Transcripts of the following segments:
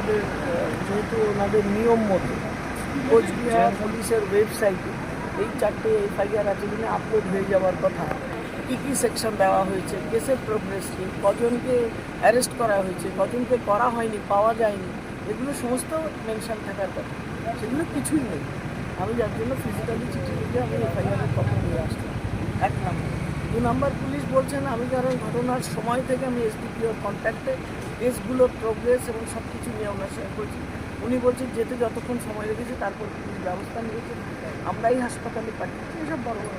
আমাদের যেহেতু ওনাদের নিয়ম মতো কোচবিহার পুলিশের ওয়েবসাইটে এই চারটে এফআইআর আছে কিনা আপলোড হয়ে যাওয়ার কথা, কী কী সেকশন দেওয়া হয়েছে, কেসের প্রোগ্রেস কী, কজনকে অ্যারেস্ট করা হয়েছে, কজনকে করা হয়নি, পাওয়া যায়নি, এগুলো সমস্ত মেনশন থাকার কথা। সেগুলো কিছুই নেই। আমি যার জন্য ফিজিক্যালি চিঠি লিখে আমি এফআইআরের কপি নিয়ে আসলাম এক নম্বর দু নম্বর পুলিশ বলছেন, আমি কারণ ঘটনার সময় থেকে আমি এসডিপিওর কন্ট্যাক্টে কেসগুলোর প্রোগ্রেস এবং সব কিছু নিয়ে ওনার সঙ্গে করছি। উনি বলছেন, যেতে যতক্ষণ সময় লেগেছে, তারপর পুলিশ ব্যবস্থা নিয়েছে, আমরাই হাসপাতালে পাঠিয়েছি। এসব বড় বড়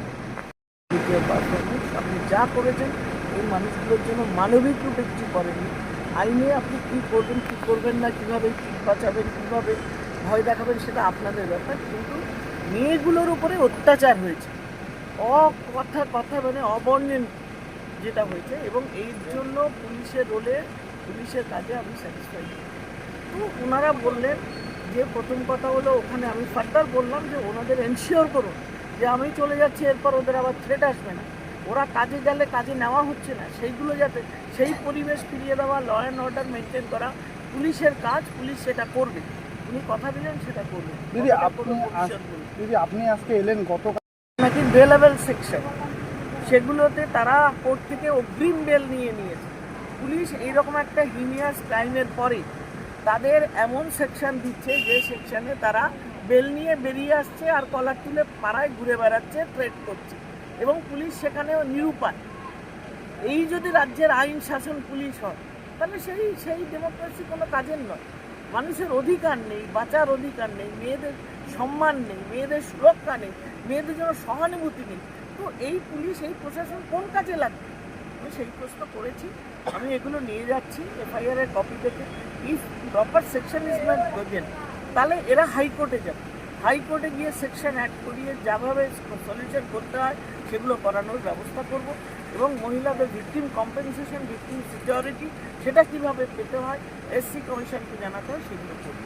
আপনি যা করেছেন, এই মানুষগুলোর জন্য মানবিক রূপে কিছু করেননি। আইনে আপনি কী করবেন কী করবেন না, কীভাবে, কী বাঁচাবেন, কীভাবে ভয় দেখাবেন, সেটা আপনাদের ব্যাপার। কিন্তু মেয়েগুলোর উপরে অত্যাচার হয়েছে। অ কথা কথা মানে অবর্ণন যেটা হয়েছে এবং এই জন্য পুলিশের রোলে পুলিশের কাজে আমি স্যাটিসফাইড তো ওনারা বললেন যে প্রথম কথা হলো ওখানে আমি ফার্দার বললাম যে ওনাদের এনশিওর করুন যে আমি চলে যাচ্ছি এরপর ওদের আবার থ্রেট আসবে না। ওরা কাজে গেলে কাজে নেওয়া হচ্ছে না। সেইগুলো যাতে সেই পরিবেশ ফিরিয়ে দেওয়া ল অ্যান্ড অর্ডার মেনটেন করা পুলিশের কাজ পুলিশ সেটা করবে। উনি কথা দিলেন সেটা করবে। দিদি আপনি আজকে এলেন গতকাল নাকি বেলেবেল সেকশন সেগুলোতে তারা কোর্ট থেকে অগ্রিম বেল নিয়ে নিয়েছে। পুলিশ এইরকম একটা হিনিয়াস ক্রাইমের পরে তাদের এমন সেকশন দিচ্ছে যে সেকশনে তারা বেল নিয়ে বেরিয়ে আসছে আর কলার তুলে পাড়ায় ঘুরে বেড়াচ্ছে, ট্রেড করছে। এবং পুলিশ সেখানেও নিরুপায়। এই যদি রাজ্যের আইন শাসন পুলিশ হয়, তাহলে সেই সেই ডেমোক্রেসি কোনো কাজের নয়। মানুষের অধিকার নেই, বাঁচার অধিকার নেই, মেয়েদের সম্মান নেই, মেয়েদের সুরক্ষা নেই, মেয়েদের জন্য সহানুভূতি নেই। তো এই পুলিশ, এই প্রশাসন কোন কাজে লাগবে? আমি সেই প্রশ্ন করেছি, আমি এগুলো নিয়ে যাচ্ছি, এফআইআর এর কপি থেকে if proper section is not given তাহলে এরা হাইকোর্টে যাবে। হাইকোর্টে গিয়ে সেকশন অ্যাড করিয়ে যাভাবে সলিউশন করতে হয়, সেগুলো করানোর ব্যবস্থা করব এবং মহিলাদের ভিকটিম কম্পেনসেশন ভিকটিম সিকিউরিটি সেটা কীভাবে পেতে হয় এসসি কমিশনকে জানাতে হয়, সেগুলো করব।